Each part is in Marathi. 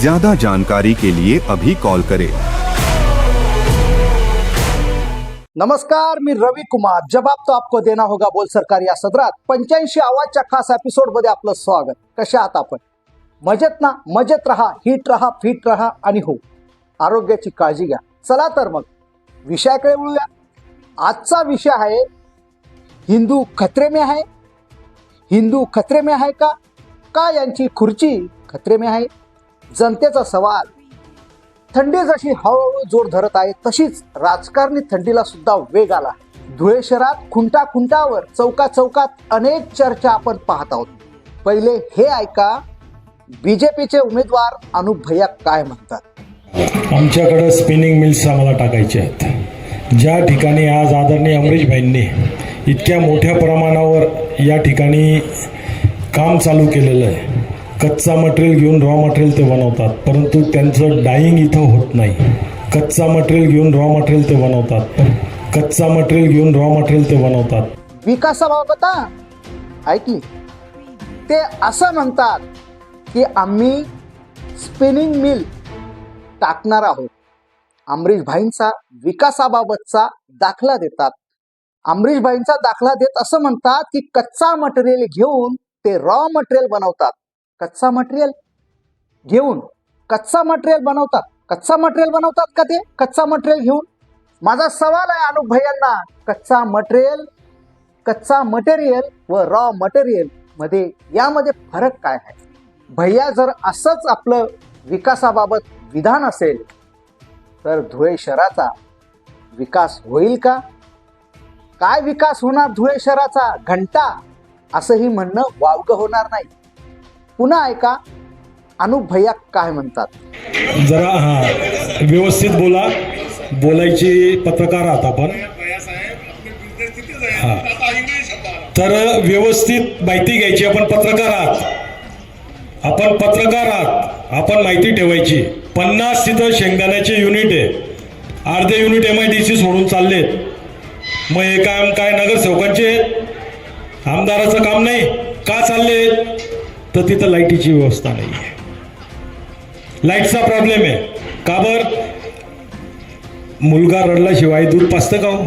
ज्यादा जानकारी के लिए अभी कॉल करें। नमस्कार मी रवी कुमार। जबाब तो आपको देना होगा बोल सरकार या सदरात। पंच्याऐंशी आवाजच्या खास एपिसोडमध्ये आपलं स्वागत। कशा आहात आपण? मजेत ना? मजेत राहा हिट राहा फिट राहा आणि हो. आरोग्याची काळजी घ्या. चला तर मग. विषयाकडे वळूया. आजचा विषय आहे हिंदू खतरे में आहे. हिंदू खतरे में आहे का? का यांची खुर्ची खतरे में आहे? जनतेचा सवाल. थंडी जशी हळूहळू जोर धरत आहे तशीच राजकारणी थंडीला सुद्धा वेग आला. धुळे शहरात खुंटा खुंटावर चौका चौकात अनेक चर्चा आपण पाहत आहोत. पहिले हे ऐका बीजेपीचे उमेदवार अनुप भैया काय म्हणतात? आमच्याकडं स्पिनिंग मिल्स आम्हाला टाकायचे आहेत. ज्या ठिकाणी आज आदरणीय अमरीशभाईंनी इतक्या मोठ्या प्रमाणावर या ठिकाणी काम चालू केलेलं आहे कच्चा मटेरियल घेऊन रॉ मटेरियल ते बनवतात. परंतु त्यांचं डाईंग इथं होत नाही. कच्चा मटेरियल घेऊन रॉ मटेरियल ते बनवतात. कच्चा मटेरियल घेऊन रॉ मटेरियल ते बनवतात. विकासाबाबत ऐकली ते असं म्हणतात की आम्ही स्पिनिंग मिल टाकणार आहोत. अमरीश भाईंचा विकासाबाबतचा दाखला देतात. अमरीश भाईंचा दाखला देत असं म्हणतात की कच्चा मटेरियल घेऊन ते रॉ मटेरियल बनवतात. कच्चा मटेरियल घेऊन कच्चा मटेरियल बनवतात. कच्चा मटेरियल बनवतात का ते? कच्चा मटेरियल घेऊन. माझा सवाल आहे अनुप भैयांना कच्चा मटेरियल कच्चा मटेरियल व रॉ मटेरियलमध्ये यामध्ये फरक काय आहे? भैया जर असंच आपलं विकासाबाबत विधान असेल तर धुळे शहराचा विकास होईल का? काय विकास होणार धुळे शहराचा? घंटा? असंही म्हणणं वावगं होणार नाही. पुन्हा ऐका अनुप भैया काय म्हणतात? जरा हा व्यवस्थित बोला. बोलायची पत्रकार आहात आपण. हा. तर व्यवस्थित माहिती घ्यायची आपण पत्रकार आहात. आपण पत्रकार आहात. आपण माहिती ठेवायची. पन्नास तिथं शेंगदाण्याचे युनिट आहे. अर्धे unit M I D C सोडून चाललेत. मग हे काम काय नगरसेवकांचे आमदाराचं काम नाही. का चालले तर तिथं लाईटीची व्यवस्था नाही आहे लाईटचा प्रॉब्लेम आहे. का बर? मुलगा रडल्याशिवाय दूध पाचतं का हो?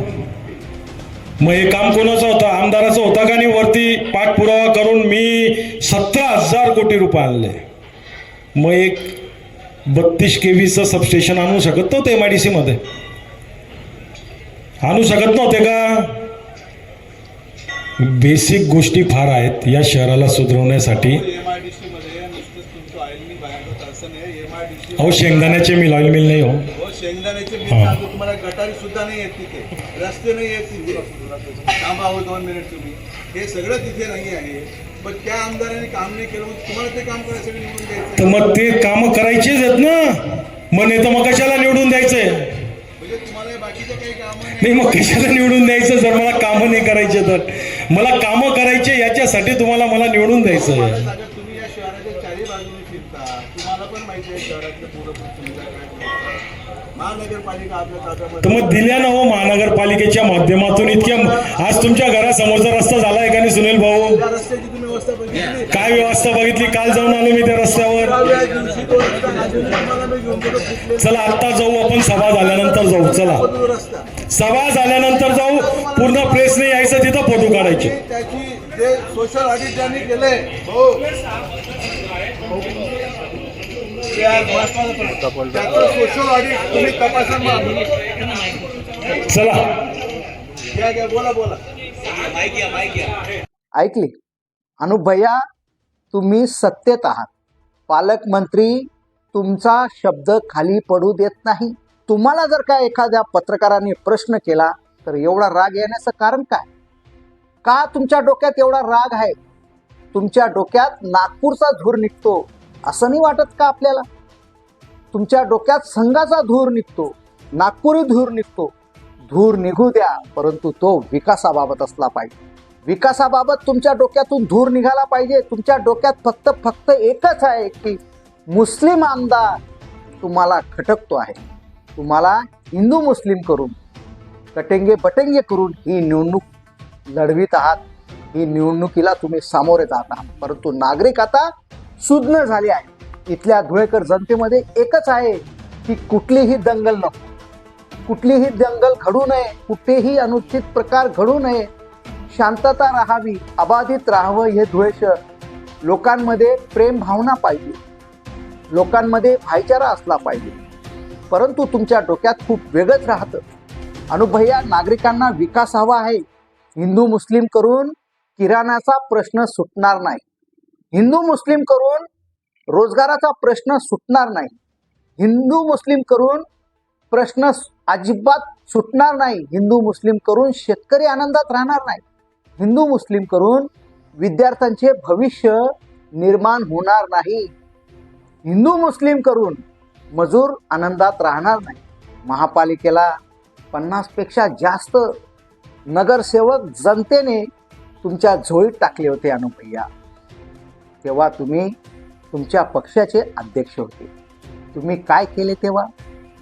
मग हे काम कोणाचं होतं? आमदाराचं होतं का नाही? वरती पाठपुरावा करून मी सतरा हजार कोटी रुपये आणले. मग एक बत्तीस केवीचं सबस्टेशन आणू शकत नव्हते एम आय डी सीमध्ये आणू शकत नव्हते का? बेसिक गोष्टी फार आहेत. या शहराला सुधारवण्यासाठी एमआयडीसी अहो शेंगदाण्याचे मिल ऑइल मिल नाही हो. हो शेंगदाण्याचे मिल हा. सांगतो तुम्हाला गटारी सुद्धा नाही येत तिथे. रस्ते नाही येत तिथे. थांबा हो दोन मिनिट तुम्ही. हे सगळं तिथे नाही आहे. पण त्या आमदारांनी काम नाही केलं तुम्हाला ते काम करायसाठी निवडून द्यायचं? तर मग ते कामं करायचीच आहेत ना. मग नाही तर मग कशाला निवडून द्यायचंय म्हणजे तुम्हाला हे बाकीचं काही काम नाही मग कशाला निवडून द्यायचं? जर मला कामं नाही करायचे तर. मला कामं करायचे याच्यासाठी तुम्हाला मला निवडून द्यायचं आहे. तर मग दिल्या ना हो महानगरपालिकेच्या माध्यमातून इतक्या आज तुमच्या घरासमोरचा रस्ता झालाय का नाही सुनील भाऊ? काय व्यवस्था बघितली? काल जाऊन आलो मी त्या रस्त्यावर. चला आत्ता जाऊ आपण सभा झाल्यानंतर जाऊ चला. सभा झाल्यानंतर जाऊ पूर्ण प्रेसने यायचं तिथं फोटो काढायचे. सोशल ऑडिट ज्यांनी केले ऐकली. अनुप भैया तुम्ही सत्तेत आहात. पालकमंत्री तुमचा शब्द खाली पडू देत नाही. तुम्हाला जर का एखाद्या पत्रकाराने प्रश्न केला तर एवढा राग येण्याचं कारण काय? का तुमच्या डोक्यात एवढा राग आहे? तुमच्या डोक्यात नागपूरचा धूर निघतो. असं नाही वाटत का आपल्याला? तुमच्या डोक्यात संघाचा धूर निघतो नागपुरी धूर निघतो. धूर निघू द्या परंतु तो विकासाबाबत असला पाहिजे. विकासाबाबत तुमच्या डोक्यातून धूर निघाला पाहिजे. तुमच्या डोक्यात फक्त फक्त एकच आहे की मुस्लिम आमदार तुम्हाला खटकतो आहे. तुम्हाला हिंदू मुस्लिम करून कटेंगे बटेंगे करून ही निवडणूक लढवित आहात. ही निवडणुकीला तुम्ही सामोरे जात आहात. परंतु नागरिक आता सुज्ञ झाले आहे. इथल्या धुळेकर जनतेमध्ये एकच आहे की कुठलीही दंगल नको. कुठलीही दंगल घडू नये कुठेही अनुचित प्रकार घडू नये शांतता राहावी अबाधित राहावं हे धुळे शहर. लोकांमध्ये प्रेम भावना पाहिजे. लोकांमध्ये भाईचारा असला पाहिजे. परंतु तुमच्या डोक्यात खूप वेगळंच राहतं. अनुभया नागरिकांना विकास हवा आहे. हिंदू मुस्लिम करून किराणाचा प्रश्न सुटणार नाही. हिंदू मुस्लिम करून रोजगाराचा प्रश्न सुटणार नाही. हिंदू मुस्लिम करून प्रश्न अजिबात सुटणार नाही. हिंदू मुस्लिम करून शेतकरी आनंदात राहणार नाही. हिंदू मुस्लिम करून विद्यार्थ्यांचे भविष्य निर्माण होणार नाही. हिंदू मुस्लिम करून मजूर आनंदात राहणार नाही. महापालिकेला पन्नासपेक्षा जास्त नगरसेवक जनतेने तुमच्या झोळीत टाकले होते अनुभैया तेव्हा तुम्ही तुमच्या पक्षाचे अध्यक्ष होते. तुम्ही काय केले तेव्हा?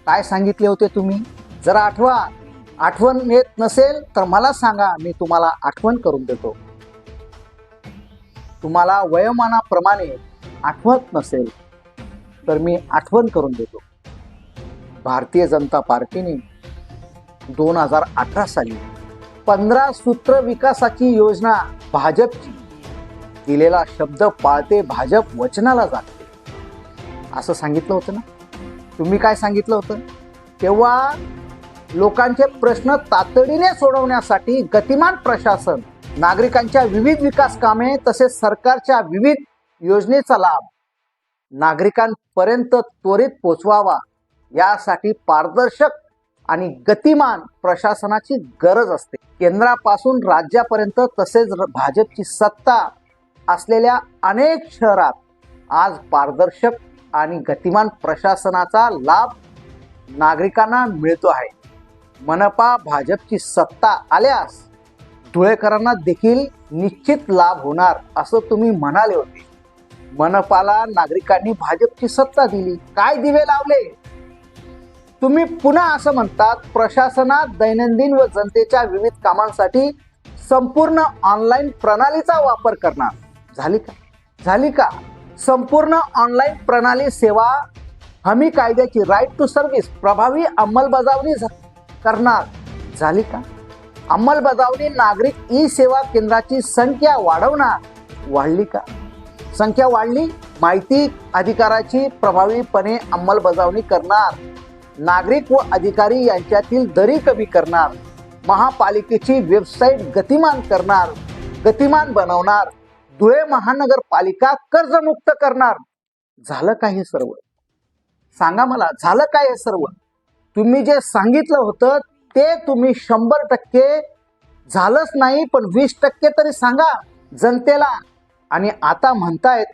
काय सांगितले होते तुम्ही? जरा आठवा. आठवण येत नसेल तर मला सांगा. मी तुम्हाला आठवण करून देतो. तुम्हाला वयोमानाप्रमाणे आठवत नसेल तर मी आठवण करून देतो. भारतीय जनता पार्टीने दोन हजार अठरा साली पंधरा सूत्र विकासाची योजना भाजपची दिलेला शब्द पाळते भाजप वचनाला जाते. असं सांगितलं होतं ना? तुम्ही काय सांगितलं होतं? तेव्हा लोकांचे प्रश्न तातडीने सोडवण्यासाठी गतिमान प्रशासन नागरिकांच्या विविध विकास कामे तसेच सरकारच्या विविध योजनेचा लाभ नागरिकांपर्यंत त्वरित पोचवावा यासाठी पारदर्शक आणि गतिमान प्रशासनाची गरज असते. केंद्रापासून राज्यापर्यंत तसेच भाजपची सत्ता असलेल्या अनेक शहरात आज पारदर्शक आणि गतिमान प्रशासनाचा लाभ नागरिकांना मिळतो आहे. मनपा भाजपची सत्ता आल्यास धुळेकरांना देखील निश्चित लाभ होणार असं तुम्ही म्हणाले होते. मनपाला नागरिकांनी भाजपची सत्ता दिली. काय दिवे लावले? तुम्ही पुन्हा असं म्हणतात प्रशासनात दैनंदिन व जनतेच्या विविध कामांसाठी संपूर्ण ऑनलाईन प्रणालीचा वापर करणार. झाली का? झाली का? संपूर्ण ऑनलाईन प्रणाली सेवा हमी कायद्याची राईट टू सर्व्हिस प्रभावी अंमलबजावणी झ- करणार. झाली का? अंमलबजावणी नागरिक ई सेवा केंद्राची संख्या वाढवणार. वाढली का? संख्या वाढली माहिती अधिकाराची प्रभावीपणे अंमलबजावणी करणार. नागरिक व अधिकारी यांच्यातील दरी कमी करणार. महापालिकेची वेबसाईट गतिमान करणार. गतिमान बनवणार. धुळे महानगरपालिका कर्जमुक्त करणार. झालं काय हे सर्व? सांगा मला झालं काय हे सर्व? तुम्ही जे सांगितलं होतं ते तुम्ही शंभर टक्के झालंच नाही पण वीस टक्के तरी सांगा जनतेला. आणि आता म्हणतायत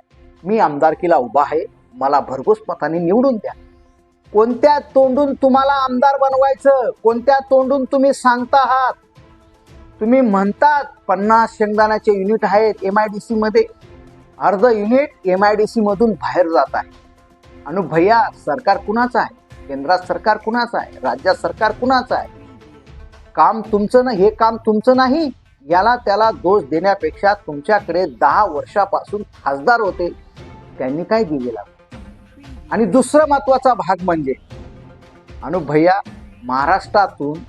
मी आमदारकीला उभा आहे मला भरघोस मताने निवडून द्या. कोणत्या तोंडून तुम्हाला आमदार बनवायचं? कोणत्या तोंडून तुम्ही सांगता आहात? तुम्ही म्हणतात पन्नास शेंगदाण्याचे युनिट आहेत एम आय डी सीमध्ये अर्ध युनिट एम आय डी सीमधून बाहेर जात आहे. आणि भैया सरकार कुणाचं आहे? केंद्रात सरकार कुणाचं आहे? राज्यात सरकार कुणाचं आहे? काम तुमचं ना हे काम तुमचं नाही याला त्याला दोष देण्यापेक्षा तुमच्याकडे दहा वर्षापासून खासदार होते त्यांनी काय दिलेला? आणि दुसरा महत्त्वाचा भाग म्हणजे अनु भैया महाराष्ट्रातून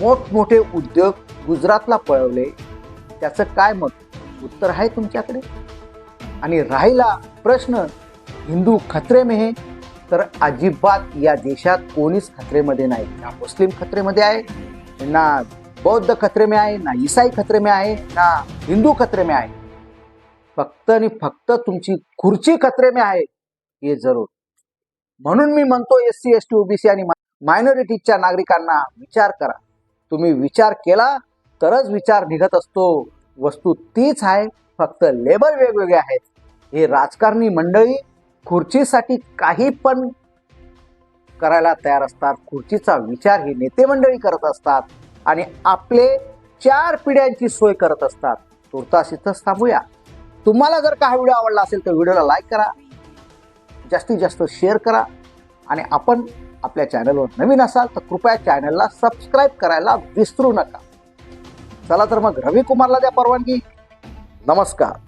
मोठमोठे उद्योग गुजरातला पळवले त्याचं काय मत? उत्तर आहे तुमच्याकडे? आणि राहिला प्रश्न हिंदू खत्रे में तर अजिबात या देशात कोणीच खत्रेमध्ये नाही. ना मुस्लिम खत्रेमध्ये आहे ना बौद्ध खत्रे में आहे ना ईसाई खत्रे में आहे ना हिंदू खत्रे में आहे. फक्त आणि फक्त तुमची खुर्ची खत्रे में आहे हे जरूर. म्हणून मी म्हणतो S C S T OBC आणि मायनॉरिटीजच्या नागरिकांना विचार करा. तुम्ही विचार केला तरच विचार निघत असतो. वस्तू तीच आहे फक्त लेबल वेगवेगळे आहेत. हे राजकारणी मंडळी खुर्चीसाठी काही पण करायला तयार असतात. खुर्चीचा विचार ही नेते मंडळी करत असतात आणि आपले चार पिढ्यांची सोय करत असतात. तुर्तास इथंच थांबूया. तुम्हाला जर का हा व्हिडिओ आवडला असेल तर व्हिडिओला लाईक करा. जास्तीत जास्त शेअर करा. आणि आपण आपल्या चॅनलवर नवीन असाल तर कृपया चॅनलला सबस्क्राईब करायला विसरू नका. चला तर मग रवी कुमारला द्या परवानगी. नमस्कार.